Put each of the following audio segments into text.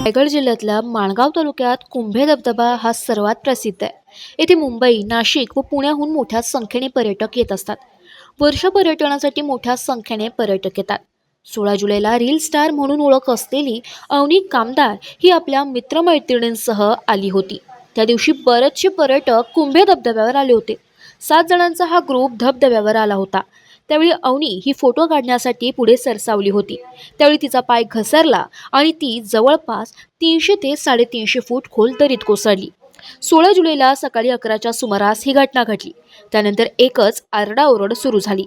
रायगड जिल्ह्यातल्या माणगाव तालुक्यात कुंभे धबधबा हा सर्वात प्रसिद्ध आहे. येथे मुंबई नाशिक व पुण्याहून मोठ्या संख्येने पर्यटक येत असतात. वर्ष पर्यटनासाठी मोठ्या संख्येने पर्यटक येतात. सोळा जुलैला रील स्टार म्हणून ओळख असलेली अवनी कामदार ही आपल्या मित्रमैत्रिणींसह आली होती. त्या दिवशी बरेचसे पर्यटक कुंभे धबधब्यावर आले होते. सात जणांचा हा ग्रुप धबधब्यावर आला होता. त्यावेळी अवनी ही फोटो काढण्यासाठी पुढे सरसावली होती. त्यावेळी तिचा पाय घसरला आणि ती जवळपास तीनशे ते साडेतीनशे फूट खोल दरीत कोसळली. सोळा जुलैला सकाळी अकराच्या सुमारास ही घटना घडली. त्यानंतर एकच आरडाओरड सुरू झाली.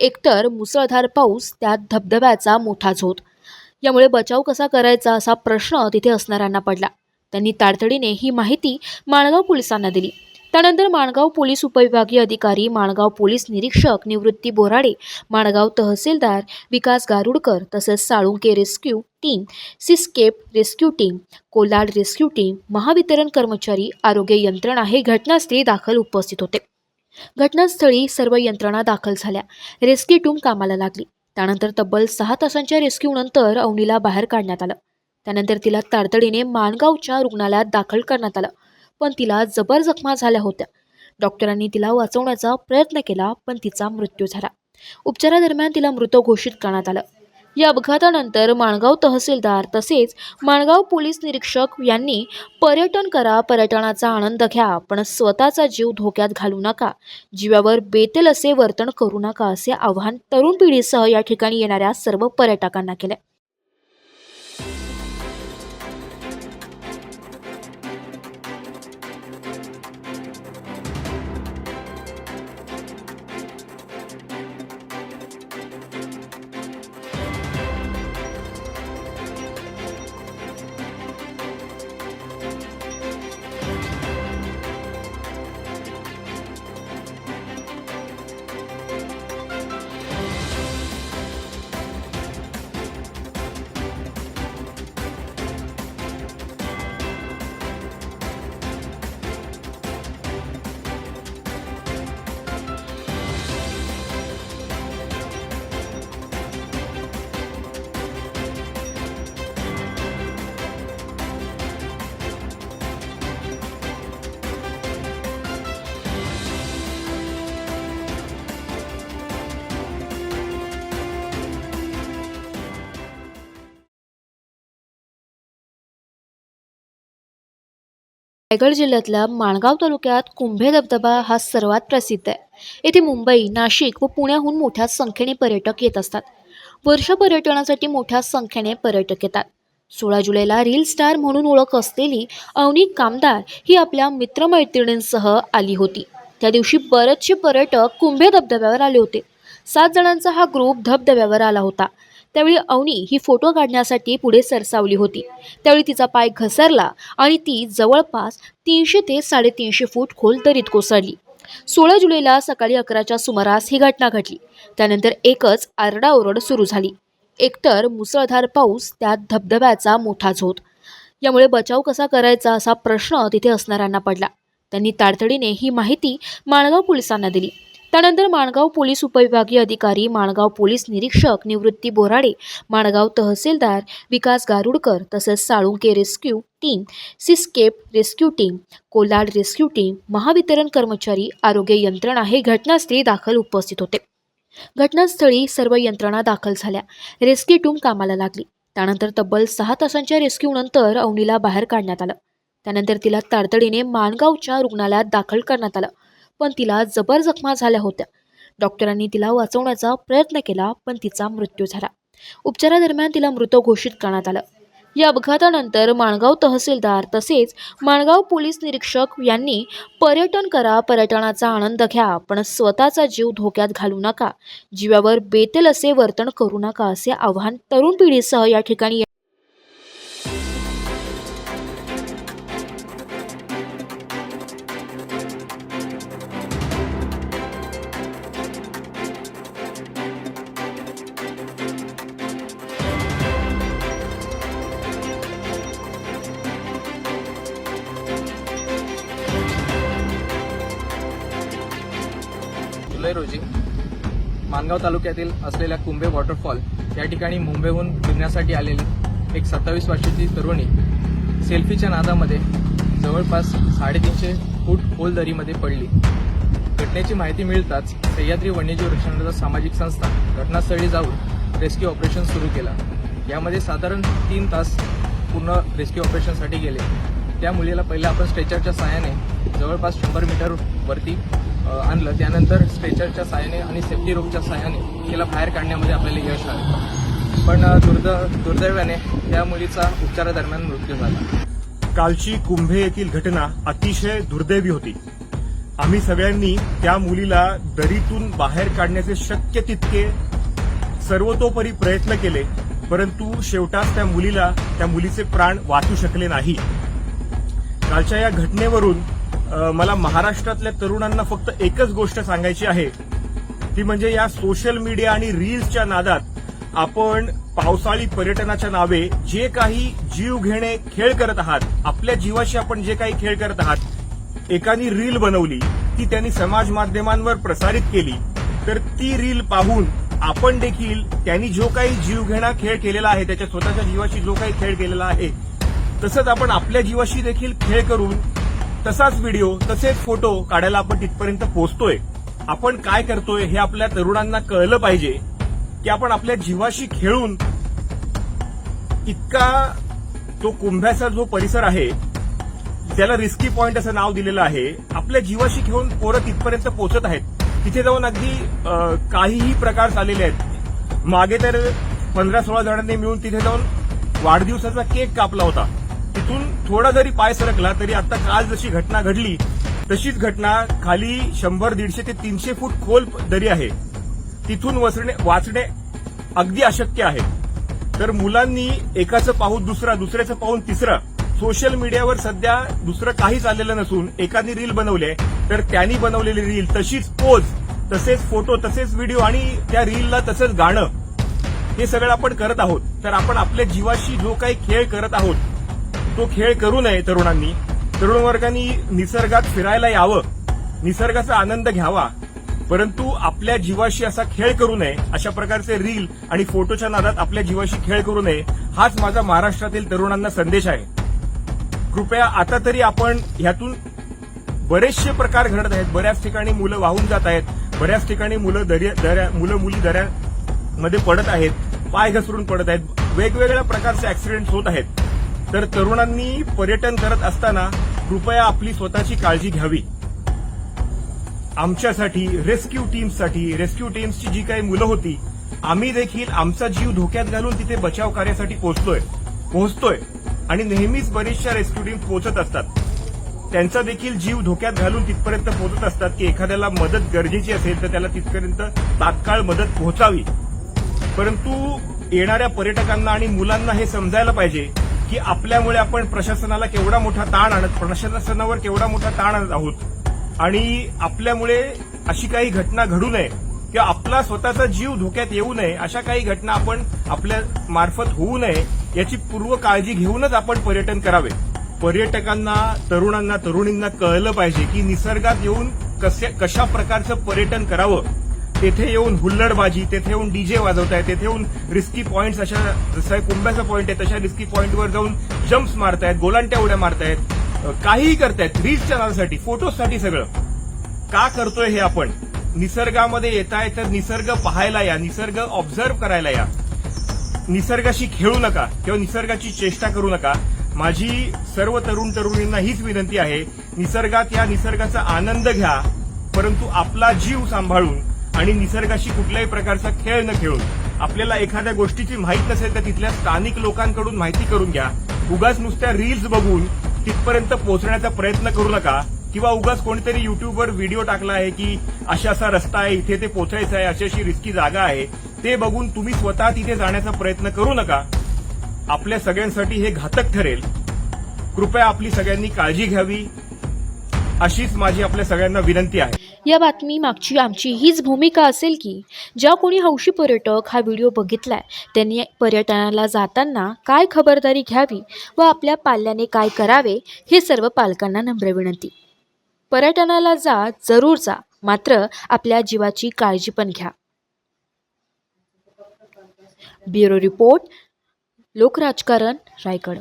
एकतर मुसळधार पाऊस त्यात धबधब्याचा मोठा झोत. यामुळे बचाव कसा करायचा असा प्रश्न तिथे असणाऱ्यांना पडला. त्यांनी तातडीने ही माहिती माणगाव पोलिसांना दिली. त्यानंतर माणगाव पोलीस उपविभागीय अधिकारी माणगाव पोलीस निरीक्षक निवृत्ती बोराडे माणगाव तहसीलदार विकास गारुडकर तसेच Salunke rescue team Siskape rescue team Kolad rescue team Mahavitaran कर्मचारी आरोग्य यंत्रणा हे घटनास्थळी दाखल उपस्थित होते. घटनास्थळी सर्व यंत्रणा दाखल झाल्या. रेस्क्यू टीम कामाला लागली. त्यानंतर तब्बल सहा तासांच्या रेस्क्यूनंतर अवनीला बाहेर काढण्यात आलं. त्यानंतर तिला तातडीने माणगावच्या रुग्णालयात दाखल करण्यात आलं. पण तिला जबर जखमा झाल्या होत्या. डॉक्टरांनी तिला वाचवण्याचा प्रयत्न केला पण तिचा मृत्यू झाला. उपचारादरम्यान तिला मृत घोषित करण्यात आलं. या अपघातानंतर माणगाव तहसीलदार तसेच माणगाव पोलीस निरीक्षक यांनी पर्यटन करा पर्यटनाचा आनंद घ्या पण स्वतःचा जीव धोक्यात घालू नका. जीवावर बेतेल असे वर्तन करू नका असे आवाहन तरुण पिढीसह या ठिकाणी येणाऱ्या सर्व पर्यटकांना केले रायगड जिल्ह्यातल्या माणगाव तालुक्यात कुंभे धबधबा हा सर्वात प्रसिद्ध आहे. येथे मुंबई नाशिक व पुण्याहून मोठ्या संख्येने पर्यटक येत असतात. वर्ष पर्यटनासाठी मोठ्या संख्येने पर्यटक येतात. सोळा जुलैला रील स्टार म्हणून ओळख असलेली अवनी कामदार ही आपल्या मित्रमैत्रिणींसह आली होती. त्या दिवशी बरेचसे पर्यटक कुंभे धबधब्यावर आले होते. सात जणांचा हा ग्रुप धबधब्यावर आला होता. त्यावेळी अवनी ही फोटो काढण्यासाठी पुढे सरसावली होती. त्यावेळी तिचा पाय घसरला आणि ती जवळपास तीनशे ते साडेतीनशे फूट खोल दरीत कोसळली. सोळा जुलैला सकाळी अकराच्या सुमारास ही घटना घडली. त्यानंतर एकच आरडाओरड सुरू झाली. एकतर मुसळधार पाऊस त्यात धबधब्याचा मोठा झोत. यामुळे बचाव कसा करायचा असा प्रश्न तिथे असणाऱ्यांना पडला. त्यांनी तातडीने ही माहिती माणगाव पोलिसांना दिली. त्यानंतर माणगाव पोलीस उपविभागीय अधिकारी माणगाव पोलीस निरीक्षक निवृत्ती बोराडे माणगाव तहसीलदार विकास गारुडकर तसेच Salunke rescue team Siskape rescue team Kolad rescue team Mahavitaran कर्मचारी आरोग्य यंत्रणा हे घटनास्थळी दाखल उपस्थित होते. घटनास्थळी सर्व यंत्रणा दाखल झाल्या. रेस्क्यू टीम कामाला लागली. त्यानंतर तब्बल सहा तासांच्या रेस्क्यूनंतर अवनीला बाहेर काढण्यात आलं. त्यानंतर तिला तातडीने माणगावच्या रुग्णालयात दाखल करण्यात आलं. पण तिला जबर जखमा झाल्या होत्या. डॉक्टरांनी तिला वाचवण्याचा प्रयत्न केला पण तिचा मृत्यू झाला. उपचारादरम्यान तिला मृत घोषित करण्यात आलं. या अपघातानंतर माणगाव तहसीलदार तसेच माणगाव पोलीस निरीक्षक यांनी पर्यटन करा पर्यटनाचा आनंद घ्या पण स्वतःचा जीव धोक्यात घालू नका. जीवावर बेतेल असे वर्तन करू नका असे आव्हान तरुण पिढीसह या ठिकाणी रोजी मानगाव तालुक्यातील असलेल्या कुंभे वॉटरफॉल या ठिकाणी मुंबईहून फिरण्यासाठी आलेली एक सत्तावीस वर्षाची तरुणी सेल्फीच्या नादामध्ये जवळपास साडेतीनशे फूट खोल दरीमध्ये पडली. घटनेची माहिती मिळताच सह्याद्री वन्यजीव रक्षणाचा सामाजिक संस्था घटनास्थळी जाऊन रेस्क्यू ऑपरेशन सुरू केला. यामध्ये साधारण तीन तास पूर्ण रेस्क्यू ऑपरेशनसाठी गेले. त्या मुलीला पहिला आपण स्ट्रेचरच्या सहाय्याने जवळपास शंभर मीटर वरती आणलं. त्यानंतर स्ट्रेचरच्या साह्याने आणि सेफ्टी रोपच्या साह्याने तिला बाहेर काढण्यामध्ये आपल्याला यश आलं. पण दुर्द दुर्दैवाने त्या मुलीचा उपचारादरम्यान मृत्यू झाला. कालची कुंभे येथील घटना अतिशय दुर्दैवी होती. आम्ही सगळ्यांनी त्या मुलीला दरीतून बाहेर काढण्याचे शक्य तितके सर्वतोपरी प्रयत्न केले परंतु शेवटाच त्या मुलीला त्या मुलीचे प्राण वाचू शकले नाही. कालच्या या घटनेवरून मला महाराष्ट्रातल्या तरुणांना फक्त एकच गोष्ट सांगायची आहे. ती म्हणजे या सोशल मीडिया आणि रील्सच्या नादात आपण पावसाळी पर्यटनाच्या नावे जे काही जीव घेणे खेळ करत आहात आपल्या जीवाशी आपण जे काही खेळ करत आहात एकानी रील बनवली ती त्यांनी समाज माध्यमांवर प्रसारित केली. तर ती रील पाहून आपण देखील त्यांनी जो काही जीवघेणा खेळ केलेला आहे त्याच्या स्वतःच्या जीवाशी जो काही खेळ केलेला आहे तसंच आपण आपल्या जीवाशी देखील खेळ करून तसाच व्हिडिओ तसेच फोटो काढायला आपण तिथपर्यंत पोहोचतोय. आपण काय करतोय हे आपल्या तरुणांना कळलं पाहिजे की आपण आपल्या जीवाशी खेळून इतका तो कुंभ्याचा जो परिसर आहे त्याला रिस्की पॉइंट असं नाव दिलेलं आहे आपल्या जीवाशी घेऊन पोरं तिथपर्यंत पोहोचत आहेत. तिथे जाऊन अगदी काहीही प्रकार चाललेले आहेत. मागे तर पंधरा सोळा जणांनी मिळून तिथे जाऊन वाढदिवसाचा केक कापला होता. तिथून थोडा जरी पाय सरकला तरी आता काल जशी घटना घडली तशीच घटना खाली शंभर दीडशे ते तीनशे फूट खोल दरी आहे. तिथून वसणे वाचणे अगदी अशक्य आहे. तर मुलांनी एकाचं पाहून दुसरा दुसऱ्याचं पाहून तिसरा. सोशल मीडियावर सध्या दुसरं काहीच आलेलं नसून एकाने रील बनवले तर त्यांनी बनवलेली रील तशीच पोज तसेच फोटो तसेच व्हिडिओ आणि त्या रीलला तसंच गाणं. हे सगळं आपण करत आहोत. तर आपण आपल्या जीवाशी जो काही खेळ करत आहोत तो खेळ करू नये तरुणांनी. तरुण वर्गांनी निसर्गात फिरायला यावं. निसर्गाचा आनंद घ्यावा. परंतु आपल्या जीवाशी असा खेळ करू नये अशा प्रकारचे रील आणि फोटोच्या नादात आपल्या जीवाशी खेळ करू नये हाच माझा महाराष्ट्रातील तरुणांना संदेश आहे. कृपया आता तरी आपण ह्यातून बरेचसे प्रकार घडत आहेत. बऱ्याच ठिकाणी मुलं वाहून जात आहेत. बऱ्याच ठिकाणी मुलं दर्या दऱ्या मुलं मुली दऱ्यामध्ये पडत आहेत. पाय घसरून पडत आहेत. वेगवेगळ्या प्रकारचे ऍक्सिडेंट होत आहेत. तर तरुणांनी पर्यटन करत असताना कृपया आपली स्वतःची काळजी घ्यावी. आमच्यासाठी रेस्क्यू टीम्ससाठी रेस्क्यू टीम्सची जी काही मुलं होती आम्ही देखील आमचा जीव धोक्यात घालून तिथे बचाव कार्यासाठी पोहोचतोय पोहोचतोय आणि नेहमीच बरेचशा रेस्क्यू टीम्स पोहोचत असतात. त्यांचा देखील जीव धोक्यात घालून तिथपर्यंत पोहोचत असतात की एखाद्याला मदत गरजेची असेल तर त्याला तिथपर्यंत तात्काळ मदत पोहोचावी. परंतु येणाऱ्या पर्यटकांना आणि मुलांना हे समजायला पाहिजे की आपल्यामुळे आपण प्रशासनाला केवढा मोठा ताण आणत प्रशासनावर केवढा मोठा ताण आणत आहोत. आणि आपल्यामुळे अशी काही घटना घडू नये किंवा आपला स्वतःचा जीव धोक्यात येऊ नये अशा काही घटना आपण आपल्या मार्फत होऊ नये याची पूर्व काळजी घेऊनच आपण पर्यटन करावे. पर्यटकांना तरुणांना तरुणींना कळलं पाहिजे की निसर्गात येऊन कसे कशा प्रकारचं पर्यटन करावं. तेथे येऊन हुल्लडबाजी तेथे येऊन डीजे वाजवतायत तेथे येऊन रिस्की पॉईंट्स अशा जसं कुंभ्याचा पॉईंट आहे तशा रिस्की पॉईंटवर जाऊन जम्प्स मारतायत गोलांट्या उड्या मारतायत. काहीही करतायत. रील्सच्या चॅनलसाठी फोटोसाठी सगळं. का करतोय हे आपण? निसर्गामध्ये येताय तर निसर्ग पाहायला या निसर्ग ऑब्झर्व करायला या. निसर्गाशी खेळू नका किंवा निसर्गाची चेष्टा करू नका. माझी सर्व तरुण तरुणींना हीच विनंती आहे निसर्गात या निसर्गाचा आनंद घ्या परंतु आपला जीव सांभाळून आणि निसर्गाशी कुठल्याही प्रकारचा खेळ न खेळून आपल्याला एखाद्या गोष्टीची माहीत नसेल तर तिथल्या स्थानिक लोकांकडून माहिती करून घ्या. उगाच नुसत्या रील्स बघून तिथपर्यंत पोहोचण्याचा प्रयत्न करू नका. किंवा उगाच कोणीतरी युट्यूबवर व्हिडिओ टाकला आहे की अशा असा रस्ता आहे इथे ते पोहोचायचं आहे अशी अशी रिस्की जागा आहे. ते बघून तुम्ही स्वतः तिथे जाण्याचा प्रयत्न करू नका. आपल्या सगळ्यांसाठी हे घातक ठरेल. कृपया आपली सगळ्यांनी काळजी घ्यावी. अशीच माझी आपल्या सगळ्यांना विनंती आहे. या बातमी मागची आमची हीच भूमिका असेल की ज्या कोणी हौशी पर्यटक हा व्हिडिओ बघितलाय त्यांनी पर्यटनाला जाताना काय खबरदारी घ्यावी व आपल्या पाल्याने काय करावे हे सर्व पालकांना नम्र विनंती. पर्यटनाला जा जरूर जा मात्र आपल्या जीवाची काळजी पण घ्या. Bureau report Lokrajkaran Raigad.